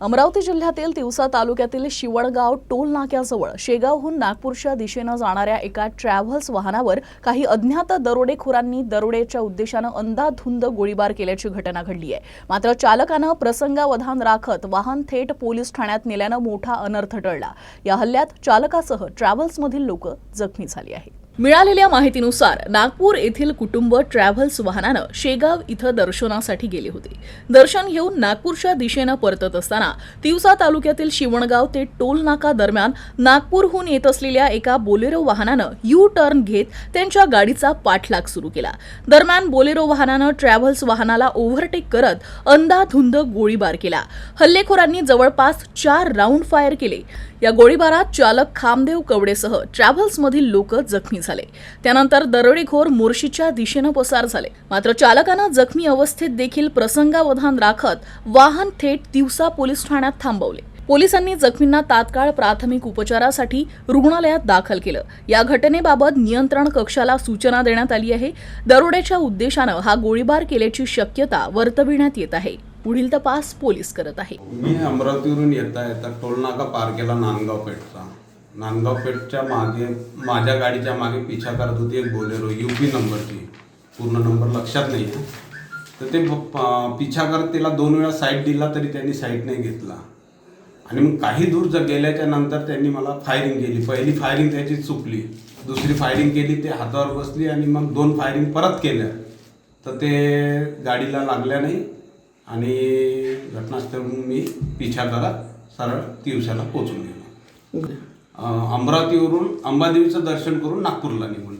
अमरावती जिल्ह्यातील तिवसा तालुक्यातील शिवणगाव टोल नाक्याजवळ शेगावहून नागपूरच्या दिशेनं जाणाऱ्या एका ट्रॅव्हल्स वाहनावर काही अज्ञात दरोडेखोरांनी दरोडेच्या उद्देशानं अंधाधुंद गोळीबार केल्याची घटना घडली आहे. मात्र चालकानं प्रसंगावधान राखत वाहन थेट पोलीस ठाण्यात नेल्यानं मोठा अनर्थ टळला. या हल्ल्यात चालकासह ट्रॅव्हल्समधील लोक जखमी झाली आहेत. मिळालेल्या माहितीनुसार नागपूर येथील कुटुंब ट्रॅव्हल्स वाहनानं शेगाव इथं दर्शनासाठी गेले होते. दर्शन घेऊन नागपूरच्या दिशेनं परतत असताना तिवसा तालुक्यातील शिवणगाव ते टोल नाका दरम्यान नागपूरहून येत असलेल्या एका बोलेरो वाहनानं यू टर्न घेत त्यांच्या गाडीचा पाठलाग सुरू केला. दरम्यान बोलेरो वाहनानं ट्रॅव्हल्स वाहनाला ओव्हरटेक करत अंधाधुंद गोळीबार केला. हल्लेखोरांनी जवळपास चार राऊंड फायर केले. या गोळीबारात चालक खामदेव कवडेसह ट्रॅव्हल्समधील लोक जखमी झाले. त्यानंतर दरोडेखोर मोर्शीच्या दिशेनं पसार झाले. मात्र चालकानं जखमी अवस्थेत देखील प्रसंगावधान राखत वाहन थेट तिवसा पोलीस ठाण्यात थांबवले. पोलिसांनी जखमींना तात्काळ प्राथमिक उपचारासाठी रुग्णालयात दाखल केलं. या घटनेबाबत नियंत्रण कक्षाला सूचना देण्यात आली आहे. दरोड्याच्या उद्देशानं हा गोळीबार केल्याची शक्यता वर्तविण्यात येत आहे. पुढील तपास पोलीस करत आहे. मी अमरावतीवरून येता येता टोलनाका पार केला नांदगाव पेठचा. नांदगाव पेठच्या मागे माझ्या गाडीच्या मागे पिछा करत होती एक बोलेरो यू पी नंबरची. पूर्ण नंबर लक्षात नाही आहे तर ते पिछा करत तिला दोन वेळा साईट दिला तरी त्यांनी साईट नाही घेतला. आणि मग काही दूर जर गेल्याच्यानंतर त्यांनी मला फायरिंग केली. पहिली फायरिंग त्याची चुकली. दुसरी फायरिंग केली ते हातावर बसली आणि मग दोन फायरिंग परत केल्या. तर ते गाडीला लागल्या नाही. आणि घटनास्थळ मी पिछा करत सरळ दिवसाला पोचून गेलो. अमरावतीवरून अंबादेवीचं दर्शन करून नागपूरला निघून